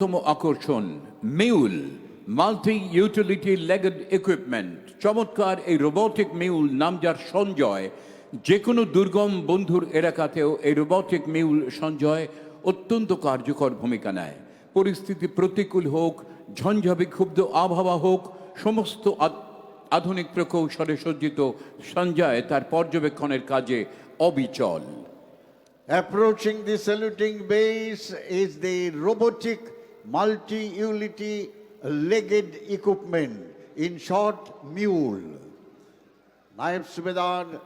অন্যতম আকর্ষণ, mule multi utility legged equipment চমৎকার এই রোবোটিক মিউল নাম যার সঞ্জয়। যে কোনো দুর্গম বন্ধুর এলাকাতেও এই রোবোটিক মিউল সঞ্জয় অত্যন্ত কার্যকর ভূমিকা নেয়। পরিস্থিতি প্রতিকূল হোক ঝঞ্ঝা বিক্ষুব্ধ আবহাওয়া হোক, সমস্ত আধুনিক প্রকৌশলে সজ্জিত সঞ্জয় তার পর্যবেক্ষণের কাজে অবিচল। Approaching the saluting base is the robotic multi-utility legged equipment, in short, mule. Naib Subedar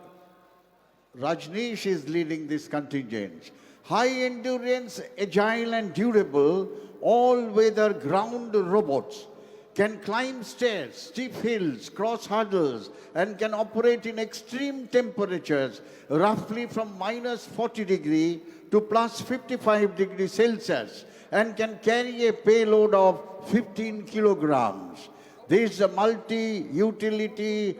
Rajneesh is leading this contingent. High endurance, agile and durable, all-weather ground robots can climb stairs, steep hills, cross hurdles, and can operate in extreme temperatures, roughly from minus 40 degree to plus 55 degree Celsius, and can carry a payload of 15 kilograms. This multi-utility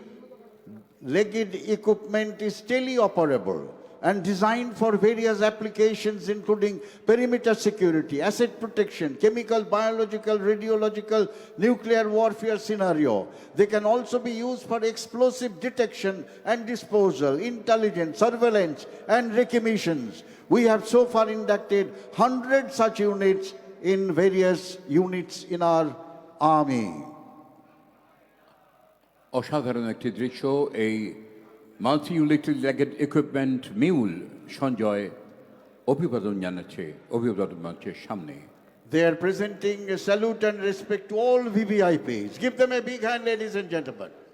legged equipment is teleoperable and designed for various applications including perimeter security, asset protection, chemical, biological, radiological, nuclear warfare scenario. They can also be used for explosive detection and disposal, intelligence, surveillance and recognitions. We have so far inducted 100 such units in various units in our army. অসাধারণ একটি দৃশ্য এই multi utility লেগেড equipment mule Sanjay অভিবাদন জানাচ্ছে অভিবাদন মঞ্চের সামনে They are presenting a salute and respect to all VVIPs. Give them a big hand, ladies and gentlemen.